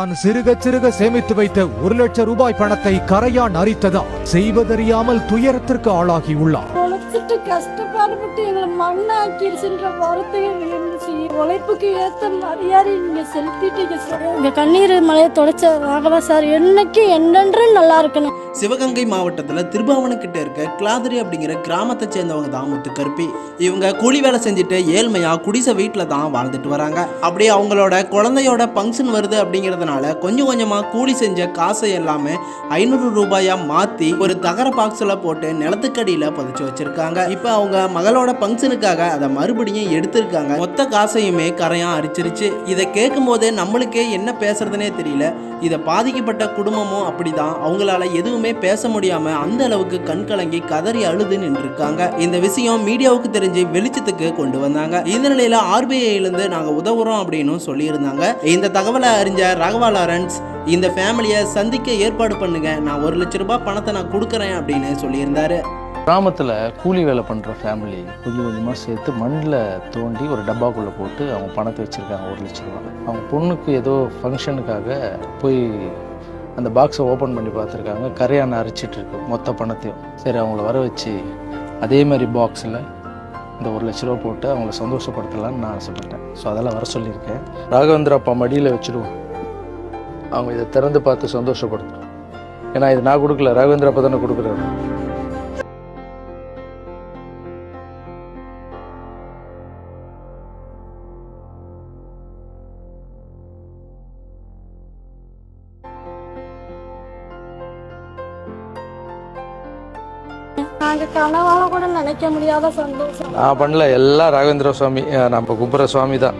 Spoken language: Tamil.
தான் சிறுக சிறுக சேமித்து வைத்த ஒரு லட்சம் ரூபாய் பணத்தை கரையான் அரித்ததா செய்வதறியாமல் துயரத்திற்கு ஆளாகியுள்ளார். கஷ்டப்பாடுபட்டு எங்களை மண்ணாக்கிருச்சுன்ற வார்த்தைகள் இருந்துச்சு உழைப்புக்கு ஏத்த மரியாதை நீங்க செலுத்திட்டீங்க சார். எங்க கண்ணீர் மலையை தொடச்ச ராகவா சார் என்னைக்கு என்னென்றும் நல்லா இருக்கணும். சிவகங்கை மாவட்டத்தில் திருபாவனக்கிட்ட இருக்க கிளாதிரி அப்படிங்கிற கிராமத்தை சேர்ந்தவங்க தான் முத்து கருப்பி இவங்க கூலி வேலை செஞ்சுட்டு ஏழ்மையாக குடிசை வீட்டில் தான் வாழ்ந்துட்டு வராங்க. அப்படியே அவங்களோட குழந்தையோட ஃபங்க்ஷன் வருது அப்படிங்கிறதுனால கொஞ்சம் கொஞ்சமாக கூலி செஞ்ச காசை எல்லாமே ஐநூறு ரூபாயா மாற்றி ஒரு தகர பாக்ஸில் போட்டு நிலத்துக்கடியில் புதைச்சி வச்சிருக்காங்க. இப்போ அவங்க மகளோட ஃபங்க்ஷனுக்காக அதை மறுபடியும் எடுத்திருக்காங்க. மொத்த காசையுமே கரையான் அரிச்சிருச்சு. இதை கேட்கும் போதே நம்மளுக்கே என்ன பேசுறதுனே தெரியல. இதை பாதிக்கப்பட்ட குடும்பமும் அப்படிதான். அவங்களால எதுவுமே பேச முடியாம அந்த அளவுக்கு கண் கலங்கி கதறி அழுது நின்றுருக்காங்க. இந்த விஷயம் மீடியாவுக்கு தெரிஞ்சு வெளிச்சத்துக்கு கொண்டு வந்தாங்க. இந்த நிலையில ஆர்பிஐல இருந்து நாங்க உதவுறோம் அப்படின்னு சொல்லியிருந்தாங்க. இந்த தகவலை அறிஞ்ச ராகவா லாரன்ஸ் இந்த ஃபேமிலியை சந்திக்க ஏற்பாடு பண்ணுங்க. நான் ஒரு லட்ச ரூபாய் பணத்தை நான் கொடுக்குறேன் அப்படின்னு சொல்லியிருந்தாரு. கிராமத்தில் கூலி வேலை பண்ணுற ஃபேமிலி கொஞ்சம் கொஞ்சமாக சேர்த்து மண்ணில் தோண்டி ஒரு டப்பாக்குள்ளே போட்டு அவங்க பணத்தை வச்சுருக்காங்க ஒரு லட்ச ரூபா அவங்க பொண்ணுக்கு ஏதோ ஃபங்க்ஷனுக்காக போய் அந்த பாக்ஸை ஓப்பன் பண்ணி பார்த்துருக்காங்க. கரையான அரைச்சிட்டு இருக்கு மொத்த பணத்தையும். சரி அவங்கள வர வச்சு அதே மாதிரி பாக்ஸில் இந்த ஒரு லட்ச ரூபா போட்டு அவங்கள சந்தோஷப்படுத்தலாம்னு நான் ஆசைப்பட்டேன். ஸோ அதெல்லாம் வர சொல்லியிருக்கேன். ராகவேந்திர அப்பா மடியில் வச்சுடுவோம். அவங்க இதை திறந்து பார்த்து சந்தோஷப்படுத்தணும். ஏன்னா இது நான் கொடுக்கல ராகவேந்திர அப்பா தானே கொடுக்குறாரு. நாங்க கனவால கூட நினைக்க முடியாத சந்தோஷம். நான் பண்ணல எல்லாம் ராகவேந்திர சுவாமி நம்ம கும்புற சுவாமி தான்